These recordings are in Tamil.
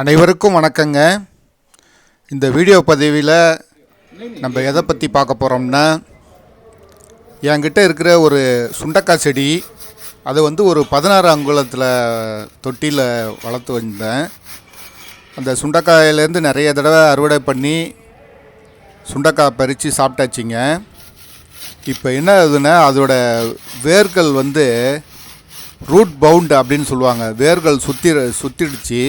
அனைவருக்கும் வணக்கங்க. இந்த வீடியோ பதிவில் நம்ம எதை பற்றி பார்க்க போகிறோம்னா என்கிட்ட இருக்கிற ஒரு சுண்டக்காய் செடி அது வந்து ஒரு பதினாறு அங்குலத்தில் தொட்டியில் வளர்த்து வந்தேன். அந்த சுண்டைக்காயிலேருந்து நிறைய தடவை அறுவடை பண்ணி சுண்டைக்காய் பறித்து சாப்பிட்டாச்சுங்க. இப்போ என்ன ஆகுதுன்னா அதோட வேர்கள் வந்து ரூட் பவுண்ட் அப்படின்னு சொல்லுவாங்க. வேர்கள் சுற்றி சுற்றிடுச்சு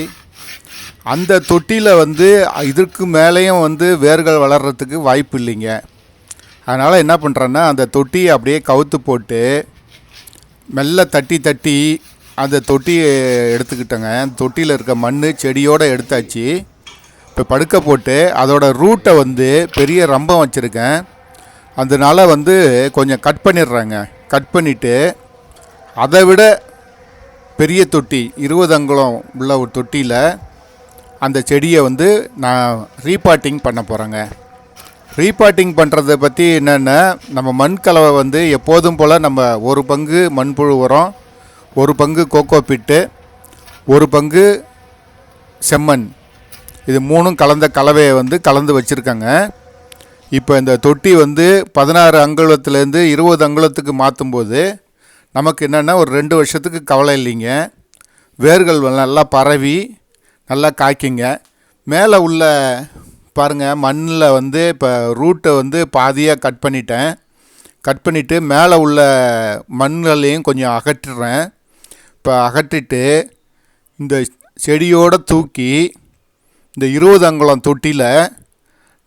அந்த தொட்டியில் வந்து இதற்கு மேலேயும் வந்து வேர்கள் வளர்கிறதுக்கு வாய்ப்பு இல்லைங்க அதனால் என்ன பண்ணுறேன்னா அந்த தொட்டியை அப்படியே கவுத்து போட்டு மெல்ல தட்டி தட்டி அந்த தொட்டியை எடுத்துக்கிட்டேங்க. தொட்டியில் இருக்க மண் செடியோடு எடுத்தாச்சு. இப்போ படுக்க போட்டு அதோட ரூட்டை வந்து பெரிய ரம்பம் வச்சுருக்கேன். அதனால வந்து கொஞ்சம் கட் பண்ணிடுறேங்க. கட் பண்ணிவிட்டு அதை விட பெரிய தொட்டி இருபது அங்குலம் உள்ள ஒரு தொட்டியில் அந்த செடியை வந்து நான் ரீபாட்டிங் பண்ண போகிறேங்க ரீபாட்டிங் பண்ணுறத பற்றி என்னென்னா நம்ம மண் கலவை வந்து எப்போதும் போல் நம்ம ஒரு பங்கு மண்புழு உரம் ஒரு பங்கு கோகோ பிட்டு ஒரு பங்கு செம்மண். இது மூணும் கலந்த கலவையை வந்து கலந்து வச்சுருக்கேங்க. இப்போ இந்த தொட்டி வந்து பதினாறு அங்குலத்துலேருந்து இருபது அங்குலத்துக்கு மாற்றும்போது நமக்கு என்னென்னா ஒரு ரெண்டு வருஷத்துக்கு கவலை இல்லைங்க. வேர்கள் நல்லா பரவி நல்லா காய்க்குங்க. மேலே உள்ள பாருங்கள் மண்ணில் வந்து இப்போ ரூட்டை வந்து பாதியாக கட் பண்ணிட்டேன். கட் பண்ணிவிட்டு மேலே உள்ள மண்களையும் கொஞ்சம் அகற்றுறேன். இப்போ அகற்றிட்டு இந்த செடியோடு தூக்கி இந்த இருபது அங்குலம் தொட்டியில்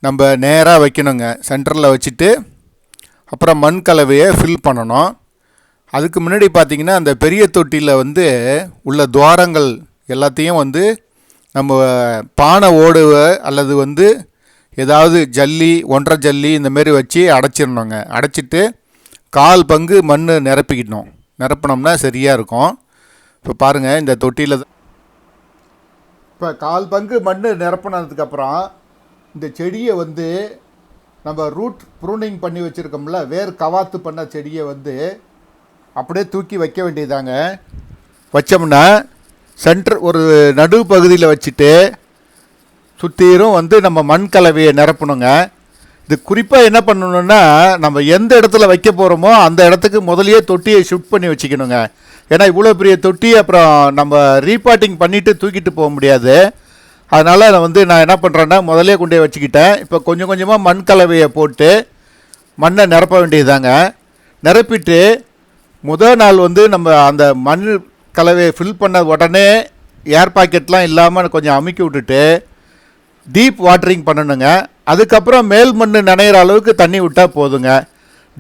நம்ம நேராக வைக்கணுங்க. சென்டரில் வச்சுட்டு அப்புறம் மண் கலவையை ஃபில் பண்ணணும். அதுக்கு முன்னாடி பார்த்திங்கன்னா அந்த பெரிய தொட்டியில் வந்து உள்ள துவாரங்கள் எல்லாத்தையும் வந்து நம்ம பானை ஓடுவ அல்லது வந்து ஏதாவது ஜல்லி ஒன்றரை ஜல்லி இந்த மாரி வச்சு அடைச்சிடணுங்க. அடைச்சிட்டு கால் பங்கு மண் நிரப்பிக்கிட்டோம் நிரப்பினோம்னா சரியாக இருக்கும். இப்போ பாருங்கள் இந்த தொட்டியில் இப்போ கால் பங்கு மண் நிரப்பினதுக்கப்புறம் இந்த செடியை வந்து நம்ம ரூட் ப்ரூனிங் பண்ணி வச்சுருக்கோம்ல வேர் கவாத்து பண்ண செடியை வந்து அப்படியே தூக்கி வைக்க வேண்டியதாங்க வச்சோம்னா சென்டர் ஒரு நடு பகுதியில் வச்சுட்டு சுற்றிலும் வந்து நம்ம மண் கலவையை நிரப்பணுங்க. இது குறிப்பாக என்ன பண்ணணுன்னா நம்ம எந்த இடத்துல வைக்க போகிறோமோ அந்த இடத்துக்கு முதலியே தொட்டியை ஷிஃப்ட் பண்ணி வச்சுக்கணுங்க. ஏன்னா இவ்வளோ பெரிய தொட்டி அப்புறம் நம்ம ரீபாட்டிங் பண்ணிவிட்டு தூக்கிட்டு போக முடியாது. அதனால் நான் வந்து நான் என்ன பண்ணுறேன்னா முதலே கொண்டு போய் வச்சுக்கிட்டேன். இப்போ கொஞ்சம் கொஞ்சமாக மண் கலவையை போட்டு மண்ணை நிரப்ப வேண்டியதாங்க நிரப்பிட்டு முதல் நாள் வந்து நம்ம அந்த மண் கலவையை ஃபில் பண்ண உடனே ஏர் பாக்கெட்லாம் இல்லாமல் கொஞ்சம் அமுக்கி விட்டுட்டு டீப் வாட்டரிங் பண்ணணுங்க. அதுக்கப்புறம் மேல் மண் நனைகிற அளவுக்கு தண்ணி விட்டால் போதுங்க.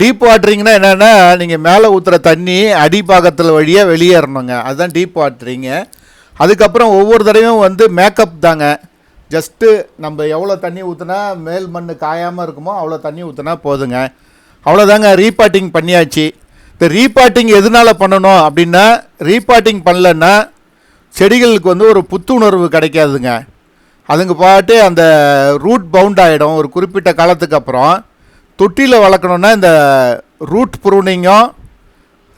டீப் வாட்டரிங்னா என்னென்னா நீங்கள் மேலே ஊற்றுற தண்ணி அடிப்பாகத்தில் வழியாக வெளியேறணுங்க. அதுதான் டீப் வாட்டரிங்கு அதுக்கப்புறம் ஒவ்வொரு தடவையும் வந்து மேக்கப் தாங்க. ஜஸ்ட்டு நம்ம எவ்வளோ தண்ணி ஊற்றுனா மேல் மண் காயாமல் இருக்குமோ அவ்வளோ தண்ணி ஊற்றுனா போதுங்க. அவ்வளோதாங்க ரீபாட்டிங் பண்ணியாச்சு. இந்த ரீபாட்டிங் எதனால் பண்ணணும் அப்படின்னா ரீபாட்டிங் பண்ணலன்னா செடிகளுக்கு வந்து ஒரு புத்துணர்வு கிடைக்காதுங்க. அதுங்க பாட்டு அந்த ரூட் பவுண்ட் ஆகிடும் ஒரு குறிப்பிட்ட காலத்துக்கு அப்புறம். தொட்டியில் வளர்க்கணுன்னா இந்த ரூட் ப்ரூனிங்கும்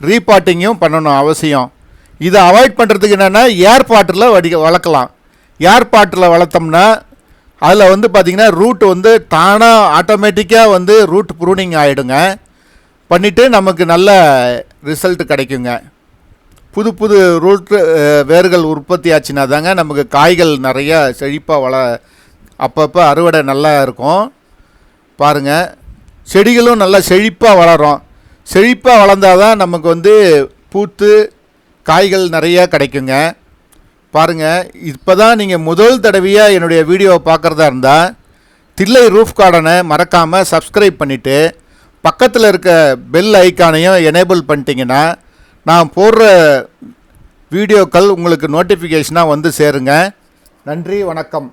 ரீபாட்டிங்கும் பண்ணணும் அவசியம். இதை அவாய்ட் பண்ணுறதுக்கு என்னென்னா ஏர் பாட்டில் வடி வளர்க்கலாம். ஏர் பாட்டில் வளர்த்தோம்னா அதில் வந்து பார்த்திங்கன்னா ரூட் வந்து தானாக ஆட்டோமேட்டிக்காக வந்து ரூட் ப்ரூனிங் ஆகிடுங்க பண்ணிவிட்டு நமக்கு நல்ல ரிசல்ட் கிடைக்குங்க. புது புது ரூட்டு வேர்கள் உற்பத்தி ஆச்சுன்னா தாங்க நமக்கு காய்கள் நிறைய செழிப்பாக வள அப்பப்போ அறுவடை நல்லா இருக்கும். பாருங்கள் செடிகளும் நல்லா செழிப்பாக வளரும். செழிப்பாக வளர்ந்தால் தான் நமக்கு வந்து பூத்து காய்கள் நிறைய கிடைக்குங்க. பாருங்கள் இப்போ தான் நீங்கள் முதல் தடவையாக என்னுடைய வீடியோவை பார்க்குறதா இருந்தால் தில்லை ரூஃப் கார்டனை மறக்காமல் சப்ஸ்கிரைப் பண்ணிவிட்டு பக்கத்தில் இருக்க பெல் ஐக்கானையும் எனேபிள் பண்ணிட்டீங்கன்னா நான் போடுற வீடியோக்கள் உங்களுக்கு நோட்டிஃபிகேஷனாக வந்து சேருங்க. நன்றி வணக்கம்.